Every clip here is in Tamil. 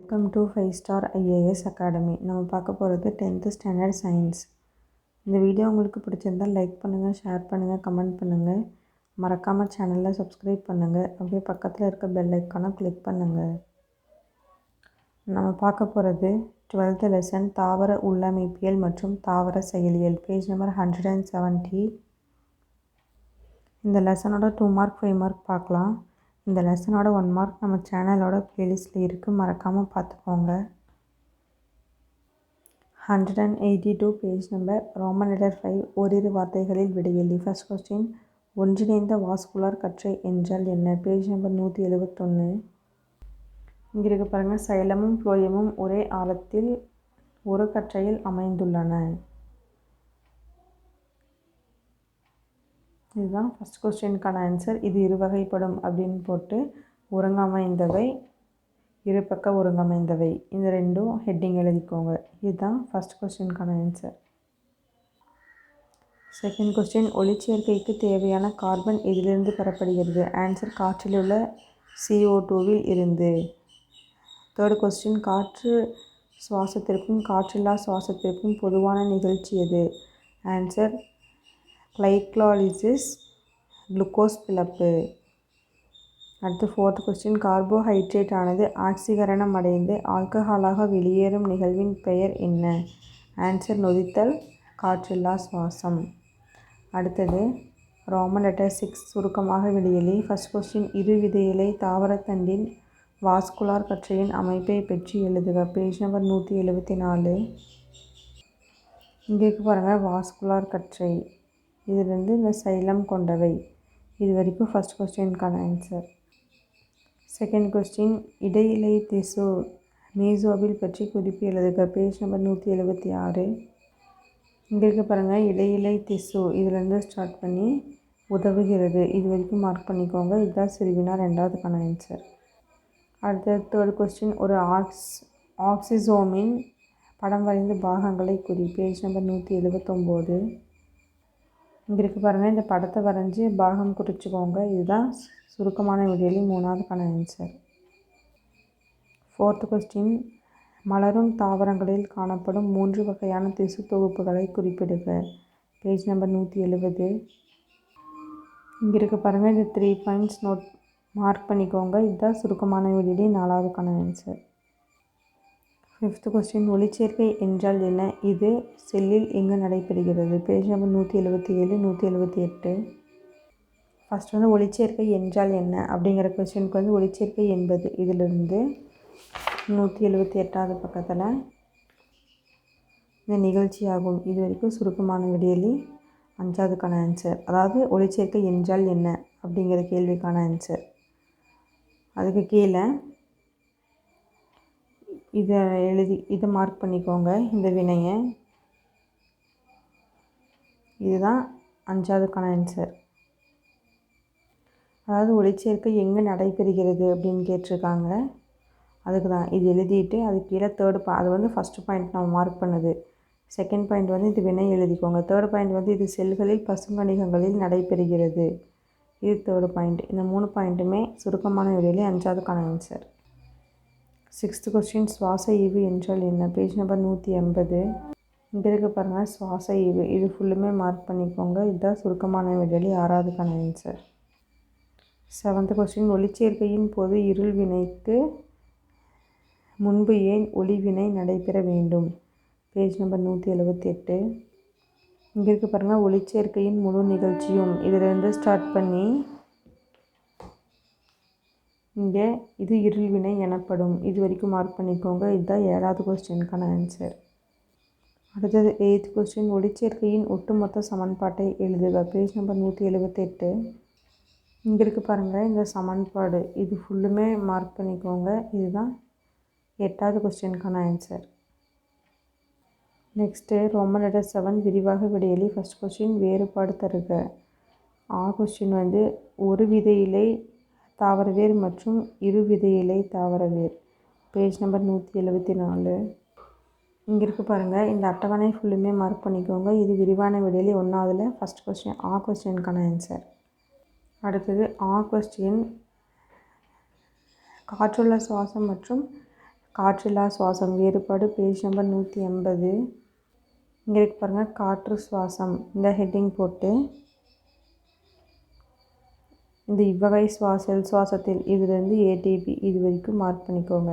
Welcome to five star IAS academy நம்ம பார்க்க போகிறது டென்த்து ஸ்டாண்டர்ட் சயின்ஸ் இந்த வீடியோ உங்களுக்கு பிடிச்சிருந்தால் லைக் பண்ணுங்கள் ஷேர் பண்ணுங்கள் கமெண்ட் பண்ணுங்கள் மறக்காமல் சேனலில் சப்ஸ்கிரைப் பண்ணுங்கள் அப்படியே பக்கத்தில் இருக்க பெல் ஐக்கானை கிளிக் பண்ணுங்கள் நம்ம பார்க்க போகிறது டுவெல்த்து லெசன் தாவர உள்ளமைப்பியல் மற்றும் தாவர செயலியல். Page number hundred and seventy இந்த லெசனோட டூ மார்க் ஃபைவ் மார்க் பார்க்கலாம். இந்த லெசனோட ஒன் மார்க் நம்ம சேனலோட ப்ளேலிஸ்ட்டில் இருக்குது மறக்காமல் பார்த்துக்கோங்க hundred and eighty two page number Roman letter five ஓரிரு வார்த்தைகளில் விடையெழுதி ஃபஸ்ட் கொஸ்டின் ஒன்றிணைந்த வாஸ்குலார் கற்றை என்றால் என்ன? பேஜ் நம்பர் நூற்றி எழுபத்தொன்று இங்கே இருக்க பாருங்கள் சைலமும் ஃப்ளோயமும் ஒரே ஆழத்தில் ஒரு கற்றையில் அமைந்துள்ளன. இதுதான் ஃபஸ்ட் கொஸ்டினுக்கான ஆன்சர் இது இருவகைப்படும் அப்படின்னு போட்டு ஒருங்கமைந்தவை இரு பக்க ஒருங்கமைந்தவை. இந்த ரெண்டும் ஹெட்டிங் எழுதிக்கோங்க. இதுதான் ஃபஸ்ட் கொஸ்டினுக்கான ஆன்சர் செகண்ட் கொஸ்டின் ஒளிச்சேர்க்கைக்கு தேவையான கார்பன் எதிலிருந்து பெறப்படுகிறது? ஆன்சர் காற்றில் உள்ள சிஓ டூவில் இருந்து. தேர்ட் கொஸ்டின் காற்று சுவாசத்திற்கும் காற்றில்லா சுவாசத்திற்கும் பொதுவான நிகழ்ச்சி எது? ஆன்சர் கிளைக்லாலிசிஸ் குளுக்கோஸ் பிளப்பு. அடுத்து ஃபோர்த் கொஸ்டின் கார்போஹைட்ரேட் ஆனது ஆக்சிகரணம் அடைந்து ஆல்கஹாலாக வெளியேறும் நிகழ்வின் பெயர் என்ன? ஆன்சர் நொதித்தல் காற்றில்லா சுவாசம். அடுத்தது ரோமன் லெட்டர் சிக்ஸ் சுருக்கமாக வெளியேறி ஃபஸ்ட் கொஸ்டின் இரு விதையிலை தாவரத்தண்டின் வாஸ்குலார் கற்றையின் அமைப்பை பற்றி எழுதுக. பேஜ் நம்பர் நூற்றி எழுபத்தி நாலு. இங்கே பாருங்கள் வாஸ்குலார் கற்றை. இதிலிருந்து இந்த சைலம் கொண்டவை. இது வரைக்கும் ஃபஸ்ட் கொஸ்டினுக்கான ஆன்சர் செகண்ட் கொஸ்டின் இடையிலை திசு மீசோவில் பற்றி குறிப்பு எழுதுக. பேஜ் நம்பர் நூற்றி எழுபத்தி ஆறு. இங்கே இருக்க பாருங்கள் இடையிலை திசு. இதிலேருந்து ஸ்டார்ட் பண்ணி உதவுகிறது. இது வரைக்கும் மார்க் பண்ணிக்கோங்க. இதுதான் சிறுவினா ரெண்டாவதுக்கான ஆன்சர் அடுத்த தேர்ட் கொஸ்டின் ஒரு ஆக்ஸ் ஆக்சிசோமின் படம் வரைந்த பாகங்களை குறி. பேஜ் நம்பர் நூற்றி எழுபத்தொம்போது இங்கே இருக்குது பாருங்கள் இந்த படத்தை வரைஞ்சி பாகம் குறிச்சிக்கோங்க. இதுதான் சுருக்கமான விடையிலையும் மூணாவதுக்கான ஆன்சர் ஃபோர்த் கொஸ்டின் மலரும் தாவரங்களில் காணப்படும் மூன்று வகையான திசு தொகுப்புகளை குறிப்பிடுக. பேஜ் நம்பர் நூற்றி எழுபது. இங்கே இருக்க பாருங்கள் இந்த த்ரீ பாயிண்ட்ஸ் நோட் மார்க் பண்ணிக்கோங்க. இதுதான் சுருக்கமான விடியலி நாலாவதுக்கான ஆன்சர் ஃபிஃப்த் கொஸ்டின் ஒளிச்சேர்க்கை என்றால் என்ன? இது செல்லில் எங்கு நடைபெறுகிறது? பேஜ் நம்பர் நூற்றி எழுபத்தி ஏழு நூற்றி எழுபத்தி எட்டு. ஃபஸ்ட் வந்து ஒளிச்சேர்க்கை என்றால் என்ன? அப்படிங்கிற கொஸ்டினுக்கு வந்து ஒளிச்சேர்க்கை என்பது இதிலிருந்து நூற்றி எழுபத்தி எட்டாவது பக்கத்தில் இந்த நிகழ்ச்சியாகும். இது வரைக்கும் சுருக்கமான விடியலி அஞ்சாவதுக்கான ஆன்சர் அதாவது ஒளிச்சேர்க்கை என்றால் என்ன? அப்படிங்கிற கேள்விக்கான ஆன்சர் அதுக்கு கீழே இதை எழுதி இதை மார்க் பண்ணிக்கோங்க இந்த வினையை. இதுதான் அஞ்சாவதுக்கான ஆன்சர் அதாவது ஒளிச்சேர்க்கை எங்கே நடைபெறுகிறது அப்படின்னு கேட்டிருக்காங்க. அதுக்கு தான் இது எழுதிட்டு அது கீழே தேர்டு பா அது வந்து ஃபஸ்ட்டு பாயிண்ட் நம்ம மார்க் பண்ணுது. செகண்ட் பாயிண்ட் வந்து இது வினை எழுதிக்கோங்க. தேர்ட் பாயிண்ட் வந்து இது செல்களில் பசுங்கணிகங்களில் நடைபெறுகிறது. இது தேர்டு பாயிண்ட் இந்த மூணு பாயிண்ட்டுமே சுருக்கமான விடையிலே அஞ்சாவதுக்கான ஆன்சர் சிக்ஸ்த்து கொஸ்டின் சுவாச ஈவு என்றால் என்ன? பேஜ் நம்பர் நூற்றி எண்பது. இங்கே இருக்க பாருங்கள் சுவாச ஈவு. இது ஃபுல்லுமே மார்க் பண்ணிக்கோங்க. இதுதான் சுருக்கமான விடையிலே ஆறாவதுக்கான ஆன்சர் செவன்த்து கொஸ்டின் ஒளிச்சேர்க்கையின் போது இருள் வினைக்கு முன்பு ஏன் ஒளிவினை நடைபெற வேண்டும்? பேஜ் நம்பர் நூற்றி எழுபத்தி எட்டு. இங்கே இருக்க பாருங்கள் ஒளிச்சேர்க்கையின் முழு நிகழ்ச்சியும். இதிலிருந்து ஸ்டார்ட் பண்ணி இங்கே இது இருள்வினை எனப்படும். இது வரைக்கும் மார்க் பண்ணிக்கோங்க. இதுதான் ஏழாவது கொஸ்டினுக்கான ஆன்சர் அடுத்தது எயித் கொஸ்டின் ஒளிச்சேர்க்கையின் ஒட்டுமொத்த சமன்பாட்டை எழுதுக. பேஜ் நம்பர் நூற்றி எழுபத்தெட்டு இங்கே இருக்கு பாருங்கள் இந்த சமன்பாடு. இது ஃபுல்லுமே மார்க் பண்ணிக்கோங்க. இதுதான் எட்டாவது கொஸ்டினுக்கான answer next Roman letter seven விரிவாக விடையலி. ஃபஸ்ட் கொஸ்டின் வேறுபாடு தருக. ஆ கொஸ்டின் வந்து ஒரு விதையிலே தாவரவேர் மற்றும் இரு விதையிலை இலை தாவரவேர். பேஜ் நம்பர் நூற்றி எழுபத்தி நாலு. இங்கே இருக்குது பாருங்கள் இந்த அட்டவணை ஃபுல்லுமே மார்க் பண்ணிக்கோங்க. இது விரிவான விடையிலே ஒன்றாவதில் ஃபஸ்ட் கொஸ்டின் ஆ கொஸ்டினுக்கான ஆன்சர் அடுத்தது ஆ கொஸ்டின் காற்றுள்ள சுவாசம் மற்றும் காற்றில்லா சுவாசம் வேறுபாடு. பேஜ் நம்பர் நூற்றி எண்பது. இங்கே இருக்கு பாருங்கள் காற்று சுவாசம். இந்த ஹெட்டிங் போட்டு இந்த இவ்வகை சுவாச செல் சுவாசத்தில் இதுலேருந்து ஏடிபி இது வரைக்கும் மார்க் பண்ணிக்கோங்க.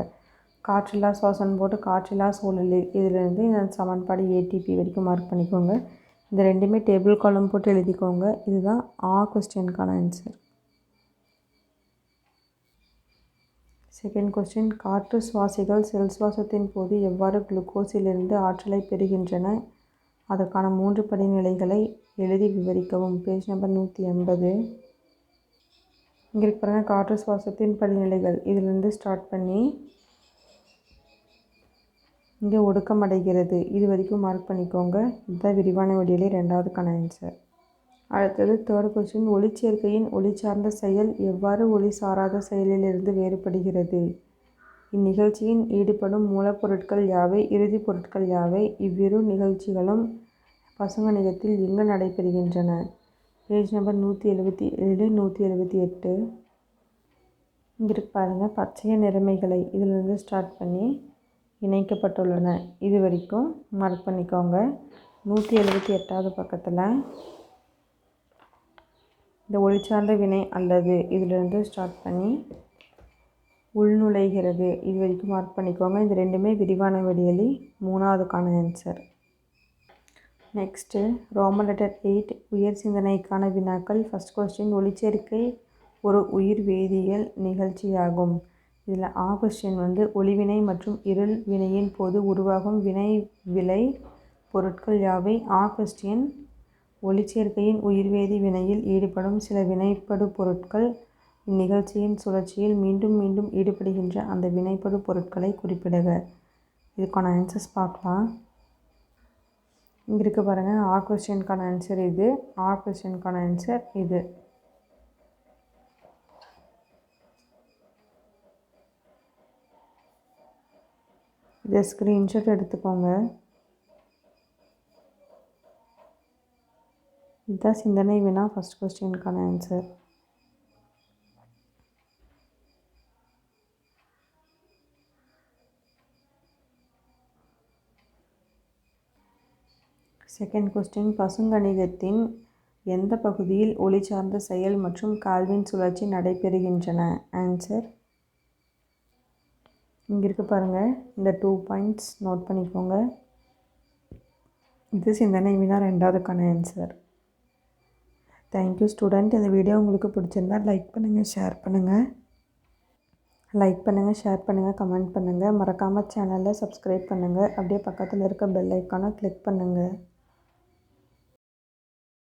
காற்றில்லா சுவாசம் போட்டு காற்றில்லா சூழலில் இதுலேருந்து இந்த சமன்பாடு ஏடிபி வரைக்கும் மார்க் பண்ணிக்கோங்க. இந்த ரெண்டுமே டேபிள் காலம் போட்டு எழுதிக்கோங்க. இதுதான் ஆ கொஸ்டினுக்கான ஆன்சர். செகண்ட் கொஸ்டின் காற்று சுவாசிகள் செல் சுவாசத்தின் போது எவ்வாறு குளுக்கோஸிலிருந்து ஆற்றலை பெறுகின்றன? அதற்கான மூன்று படிநிலைகளை எழுதி விவரிக்கவும். பேஜ் நம்பர் நூற்றி எண்பது. இங்கே இருக்கிற காற்று சுவாசத்தின் படிநிலைகள். இதிலிருந்து ஸ்டார்ட் பண்ணி இங்கே ஒடுக்கம் அடைகிறது. இது வரைக்கும் மார்க் பண்ணிக்கோங்க. இதுதான் விரிவான வடிவிலே ரெண்டாவதுக்கான ஆன்சர் அடுத்தது தேர்ட் கொஸ்டின் ஒளிச்சேர்க்கையின் ஒளி சார்ந்த செயல் எவ்வாறு ஒளி சாராத செயலிலிருந்து வேறுபடுகிறது? இந்நிகழ்ச்சியின் ஈடுபடும் மூலப்பொருட்கள் யாவை? இறுதிப் பொருட்கள் யாவை? இவ்விரு நிகழ்ச்சிகளும் பசுங்கணிகத்தில் எங்கு நடைபெறுகின்றன? பேஜ் நம்பர் நூற்றி எழுபத்தி ஏழு நூற்றி எழுபத்தி எட்டு. இங்கே இருக்கு பாருங்கள் பச்சைய நிறமைகளை இதிலிருந்து ஸ்டார்ட் பண்ணி இணைக்கப்பட்டுள்ளன. இது வரைக்கும் மார்க் பண்ணிக்கோங்க. நூற்றி எழுபத்தி எட்டாவது பக்கத்தில் இந்த ஒளிச்சார்ந்த வினை அல்லது இதிலிருந்து ஸ்டார்ட் பண்ணி உள்நுழைகிறது. இது வரைக்கும் மார்க் பண்ணிக்கோங்க. இது ரெண்டுமே விரிவான வெளியலி மூணாவதுக்கான answer next Roman letter eight உயர் சிந்தனைக்கான வினாக்கள். ஃபஸ்ட் கொஸ்டின் ஒளிச்சேர்க்கை ஒரு உயிர் வேதியியல் நிகழ்ச்சியாகும். இதில் ஆ கொஸ்டின் வந்து ஒளிவினை மற்றும் இருள் வினையின் போது உருவாகும் வினை விலை பொருட்கள் யாவை? ஆ கொஸ்டின் ஒளிச்சேர்க்கையின் உயிர்வேதி வினையில் ஈடுபடும் சில வினைப்படு பொருட்கள் இந்நிகழ்ச்சியின் சுழற்சியில் மீண்டும் மீண்டும் ஈடுபடுகின்ற அந்த வினைப்படு பொருட்களை குறிப்பிடுக. இதுக்கான ஆன்சர்ஸ் பார்க்கலாம். இங்கே இருக்க பாருங்கள் ஆ கொஸ்டினுக்கான ஆன்சர் இது. ஆ கொஸ்டினுக்கான ஆன்சர் இது. இதை ஸ்க்ரீன்ஷாட் எடுத்துக்கோங்க. இதுதான் சிந்தனை வினா ஃபஸ்ட் கொஸ்டினுக்கான ஆன்சர் செகண்ட் கொஸ்டின் பசுங்கணிகத்தின் எந்த பகுதியில் ஒளி சார்ந்த செயல் மற்றும் கால்வின் சுழற்சி நடைபெறுகின்றன? ஆன்சர் இங்கே இருக்க பாருங்கள் இந்த டூ பாயிண்ட்ஸ் நோட் பண்ணிக்கோங்க. இது சிந்தனை வினா ரெண்டாவதுக்கான ஆன்சர் தேங்க்யூ ஸ்டூடெண்ட் இந்த வீடியோ உங்களுக்கு பிடிச்சிருந்தா லைக் பண்ணுங்கள் ஷேர் பண்ணுங்கள் லைக் பண்ணுங்கள் ஷேர் பண்ணுங்கள் கமெண்ட் பண்ணுங்கள் மறக்காமல் சேனலை சப்ஸ்கிரைப் பண்ணுங்கள் அப்படியே பக்கத்தில் இருக்க பெல் ஐக்கானை கிளிக் பண்ணுங்கள்